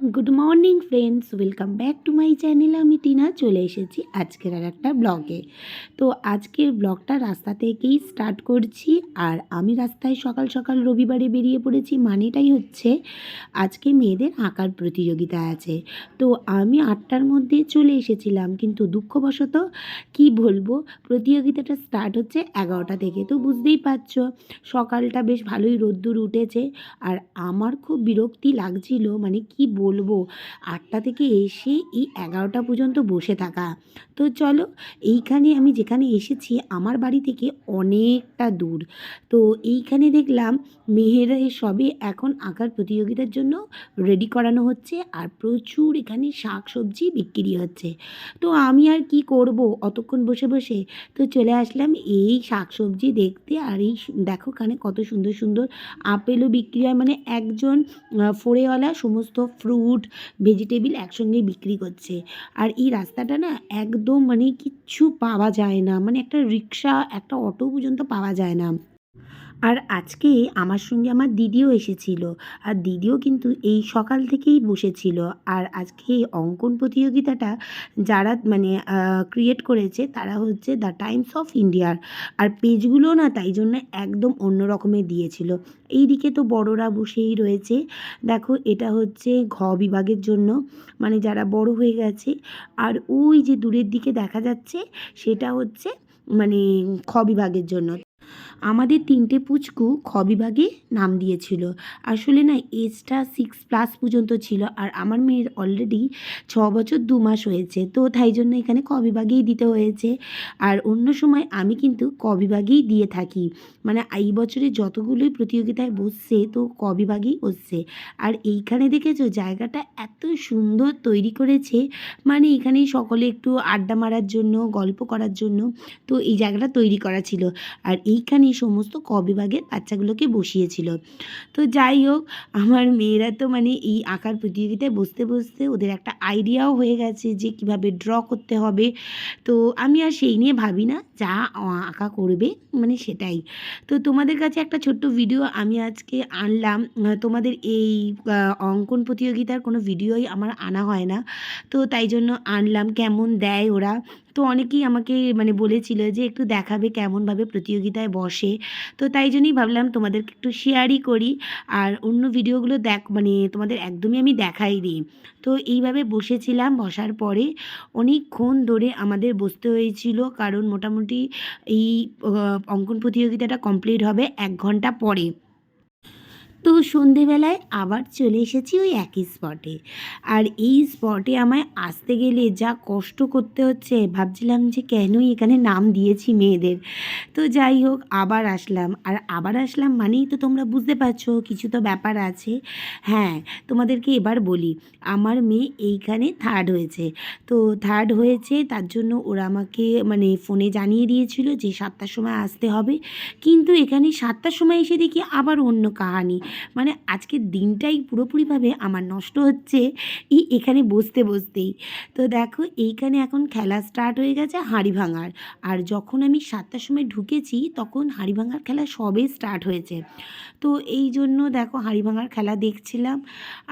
Good morning friends welcome back to my channel আমি টিনা চলে এসেছি আজকের আর একটা ব্লগে তো আজকের ব্লগটা রাস্তা থেকেই স্টার্ট করছি আর আমি রাস্তায় সকাল সকাল রবিবারে বেরিয়ে পড়েছি মানেটাই হচ্ছে আজকে মেয়েদের আঁকার প্রতিযোগিতা আছে। তো আমি আটটার মধ্যে চলে এসেছিলাম কিন্তু দুঃখবশত কি বলব, প্রতিযোগিতাটা স্টার্ট হচ্ছে এগারোটা থেকে। তো বুঝতেই পারছ, সকালটা বেশ ভালোই রোদ্দুর উঠেছে আর আমার খুব বিরক্তি লাগছিল। মানে কি বলব, আটটা থেকে এসে এই এগারোটা পর্যন্ত বসে থাকা। তো চলো, এইখানে আমি যেখানে এসেছি, আমার বাড়ি থেকে অনেকটা দূর। তো এইখানে দেখলাম মেয়েরা সবে এখন আঁকার প্রতিযোগিতার জন্য রেডি করানো হচ্ছে আর প্রচুর এখানে শাক সবজি বিক্রি হচ্ছে। তো আমি আর কি করব অতক্ষণ বসে বসে? তো চলে আসলাম এই শাক সবজি দেখতে আর এই দেখো কানে কত সুন্দর সুন্দর আপেলও বিক্রি হয়। মানে একজন ফোরেওয়ালা সমস্ত ফ্রুট ভেজিটেবিল একসঙ্গে বিক্রি করছে। আর এই রাস্তাটা না একদম মানে কিচ্ছু পাওয়া যায় না। মানে একটা রিক্সা, একটা অটো পর্যন্ত পাওয়া যায় না। আর আজকে আমার সঙ্গে আমার দিদিও এসেছিল। আর দিদিও কিন্তু এই সকাল থেকেই বসেছিল। আর আজকে এই অঙ্কন প্রতিযোগিতাটা যারা মানে ক্রিয়েট করেছে তারা হচ্ছে দ্য টাইমস অফ ইন্ডিয়ার আর পেজগুলো না তাই জন্য একদম অন্য রকমের দিয়েছিল। এইদিকে তো বড়রা বসেই রয়েছে। দেখো এটা হচ্ছে ঘ বিভাগের জন্য। মানে যারা বড় হয়ে গেছে। আর ওই যে দূরের দিকে দেখা যাচ্ছে সেটা হচ্ছে মানে খ বিভাগের জন্য। আমাদের তিনটে পুচকু খ বিভাগে নাম দিয়েছিল। আসলে না এজটা সিক্স প্লাস পর্যন্ত ছিল আর আমার মেয়ের অলরেডি ছ বছর দু মাস হয়েছে। তো তাই জন্য এখানে ক বিভাগেই দিতে হয়েছে। আর অন্য সময় আমি কিন্তু ক বিভাগেই দিয়ে থাকি। মানে এই বছরে যতগুলোই প্রতিযোগিতায় বসছে, তো ক বিভাগেই বসছে। আর এইখানে দেখেছ, জায়গাটা এত সুন্দর তৈরি করেছে। মানে এখানে সকলে একটু আড্ডা মারার জন্য, গল্প করার জন্য, তো এই জায়গাটা তৈরি করা ছিল। আর এইখানে সমস্ত ক বিভাগের বাচ্চাগুলোকে বসিয়েছিল। তো যাই হোক, আমার মেয়েরা তো মানে এই আঁকার প্রতিযোগিতায় বসতে বসতে ওদের একটা আইডিয়াও হয়ে গেছে যে কীভাবে ড্র করতে হবে। তো আমি আর সেই নিয়ে ভাবি না, যা আঁকা করবে মানে সেটাই। তো তোমাদের কাছে একটা ছোট্ট ভিডিও আমি আজকে আনলাম। তোমাদের এই অঙ্কন প্রতিযোগিতার কোনো ভিডিওই আমার আনা হয় না। তো তাই জন্য আনলাম, কেমন দেয় ওরা? তো অনেকেই আমাকে মানে বলেছিল যে একটু দেখাবে কেমনভাবে প্রতিযোগিতায় বসে। তো তাই জন্যই ভাবলাম তোমাদেরকে একটু শেয়ারই করি। আর অন্য ভিডিওগুলো দেখ মানে তোমাদের একদমই আমি দেখাই দিই তো এইভাবে বসেছিলাম, বসার পরে অনেকক্ষণ ধরে আমাদের বসতে হয়েছিল। কারণ মোটামুটি এই অঙ্কন প্রতিযোগিতাটা কমপ্লিট হবে এক ঘণ্টা পরে। তো সন্ধেবেলায় আবার চলে এসেছি ওই একই স্পটে আর এই স্পটে আমায় আসতে গেলে যা কষ্ট করতে হচ্ছে, ভাবছিলাম যে কেনই এখানে নাম দিয়েছি মেয়েদের। তো যাই হোক, আবার আসলাম। আর আবার আসলাম মানেই তো তোমরা বুঝতে পারছ, কিছু তো ব্যাপার আছে। হ্যাঁ তোমাদেরকে এবার বলি, আমার মেয়ে এইখানে থার্ড হয়েছে। তো থার্ড হয়েছে, তার জন্য ওরা আমাকে মানে ফোনে জানিয়ে দিয়েছিল যে সাতটার সময় আসতে হবে। কিন্তু এখানে সাতটার সময় এসে দেখি আবার অন্য কাহানি। মানে আজকের দিনটাই পুরোপুরিভাবে আমার নষ্ট হচ্ছে এই এখানে বসতে বসতেই। তো দেখো এইখানে এখন খেলা স্টার্ট হয়ে গেছে হাঁড়ি ভাঙার। আর যখন আমি সাতটার সময় ঢুকেছি তখন হাঁড়ি ভাঙার খেলা সবে স্টার্ট হয়েছে। তো এই জন্য দেখো হাঁড়ি ভাঙার খেলা দেখছিলাম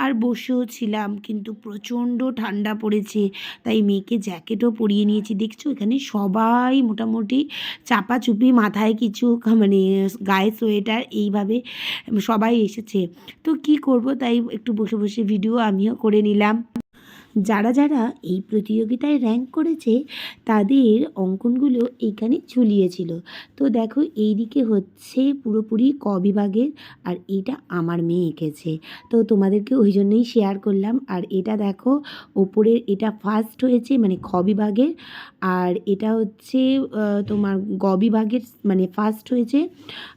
আর বসেও ছিলাম কিন্তু প্রচণ্ড ঠান্ডা পড়েছে। তাই মেয়েকে জ্যাকেটও পরিয়ে নিয়েছি। দেখছ এখানে সবাই মোটামুটি চাপাচুপি, মাথায় কিছু মানে গায়ে সোয়েটার এইভাবে সবাই এসেছে। তো কি করব তাই একটু বসে বসে ভিডিও আমিও করে নিলাম। যারা যারা এই প্রতিযোগিতায় র্যাঙ্ক করেছে, তাদের অঙ্কনগুলো এইখানে ঝুলিয়েছিল। তো দেখো, এইদিকে হচ্ছে পুরোপুরি ক বিভাগের আর এটা আমার মেয়ে এঁকেছে। তো তোমাদেরকে ওই জন্যই শেয়ার করলাম। আর এটা দেখো, ওপরের এটা ফার্স্ট হয়েছে মানে খ বিভাগের। আর এটা হচ্ছে তোমার গ বিভাগের মানে ফার্স্ট হয়েছে।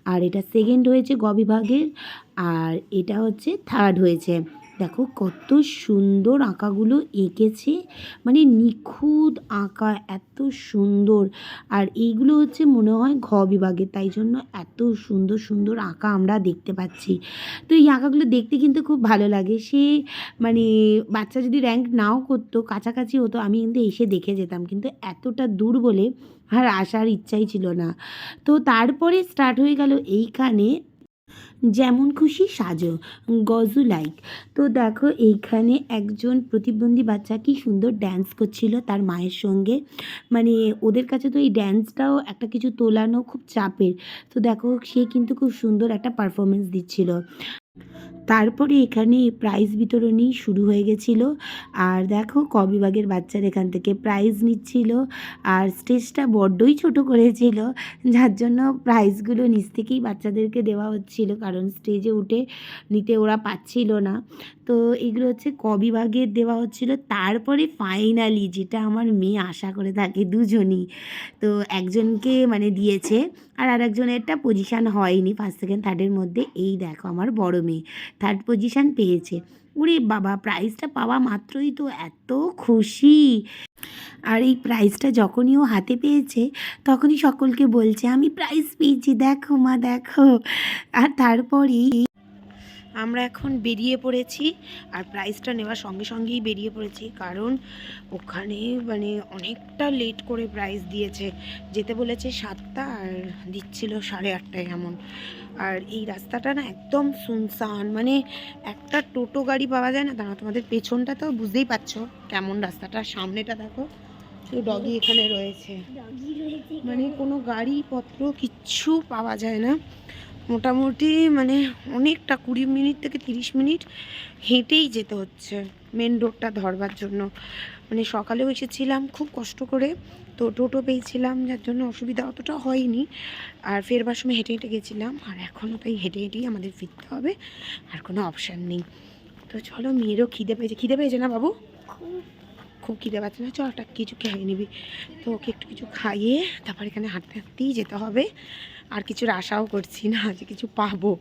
আর এটা সেকেন্ড হয়েছে গ বিভাগের। আর এটা হচ্ছে থার্ড হয়েছে। দেখো কত সুন্দর আঁকাগুলো এঁকেছে। মানে নিখুঁত আঁকা, এত সুন্দর। আর এইগুলো হচ্ছে মনে হয় ঘ বিভাগে তাই জন্য এত সুন্দর সুন্দর আঁকা আমরা দেখতে পাচ্ছি। তো এই আঁকাগুলো দেখতে কিন্তু খুব ভালো লাগে। সে মানে বাচ্চা যদি র্যাঙ্ক নাও করতো, কাছাকাছি হতো, আমি কিন্তু এসে দেখে যেতাম। কিন্তু এতটা দূর বলে আর আসার ইচ্ছাই ছিল না। তো তারপরে স্টার্ট হয়ে গেল এইখানে যেমন খুশি সাজো, গজু লাইক তো দেখো, এইখানে একজন প্রতিবন্ধী বাচ্চা কি সুন্দর ড্যান্স করছিল তার মায়ের সঙ্গে। মানে ওদের কাছে তো এই ড্যান্সটাও একটা কিছু তোলানো খুব চাপের। তো দেখো, সে কিন্তু খুব সুন্দর একটা পারফরমেন্স দিচ্ছিল। তারপরে এখানে প্রাইজ বিতরণী শুরু হয়ে গেছিল। আর দেখো ক বিভাগের বাচ্চারা এখান থেকে প্রাইজ নিচ্ছিল। আর স্টেজটা বড্ডই ছোট করেছিল, যার জন্য প্রাইজগুলো নিচ থেকেই বাচ্চাদেরকে দেওয়া হচ্ছিল, কারণ স্টেজে উঠে নিতে ওরা পাচ্ছিল না। তো এগুলো হচ্ছে ক বিভাগের দেওয়া হচ্ছিল। তারপরে ফাইনালি যেটা আমার মেয়ে আশা করে থাকে দুজনই, তো একজনকে মানে দিয়েছে, আর আরেকজনেরটা পজিশান হয়নি ফার্স্ট সেকেন্ড থার্ডের মধ্যে। এই দেখো আমার বড় মেয়ে। থার্ড পজিশান পেয়েছে। ওরে বাবা প্রাইজটা পাওয়া মাত্রই তো এত খুশি। আর এই প্রাইজটা যখনই ও হাতে পেয়েছে, তখনই সকলকে বলছে, আমি প্রাইজ পেয়েছি, দেখো মা, দেখো। আর তারপরেই আমরা এখন বেরিয়ে পড়েছি আর প্রাইজটা নেওয়ার সঙ্গে সঙ্গেই বেরিয়ে পড়েছি। কারণ ওখানে মানে অনেকটা লেট করে প্রাইজ দিয়েছে। যেতে বলেছে সাতটা আর দিচ্ছিল সাড়ে আটটায় এমন। আর এই রাস্তাটা না একদম শুনশান মানে একটা টোটো গাড়ি পাওয়া যায় না দাঁড়া তোমাদের পেছনটা তো বুঝতেই পারছ কেমন রাস্তাটা সামনেটা দেখো ডগি এখানে রয়েছে। মানে কোনো গাড়িপত্র কিচ্ছু পাওয়া যায় না। মোটামুটি মানে অনেকটা কুড়ি মিনিট থেকে তিরিশ মিনিট হেঁটেই যেতে হচ্ছে মেন রোডটা ধরবার জন্য। মানে সকালেও এসেছিলাম, খুব কষ্ট করে তো টোটো পেয়েছিলাম, যার জন্য অসুবিধা অতটা হয়নি। আর ফেরবার সময় হেঁটে হেঁটে গেছিলাম, আর এখনও তাই হেঁটে হেঁটেই আমাদের ফিরতে হবে, আর কোনো অপশান নেই। তো চলো মেয়েরও খিদে পেয়েছে। খিদে পেয়েছে না বাবু? খুব খিদে পাচ্ছে না চ একটা কিছু খেয়ে নিবি। তো ওকে একটু কিছু খাইয়ে তারপর এখানে হাঁটতে হাঁটতেই যেতে হবে। আর কিছুর আশাও করছি না যে কিছু পাবো।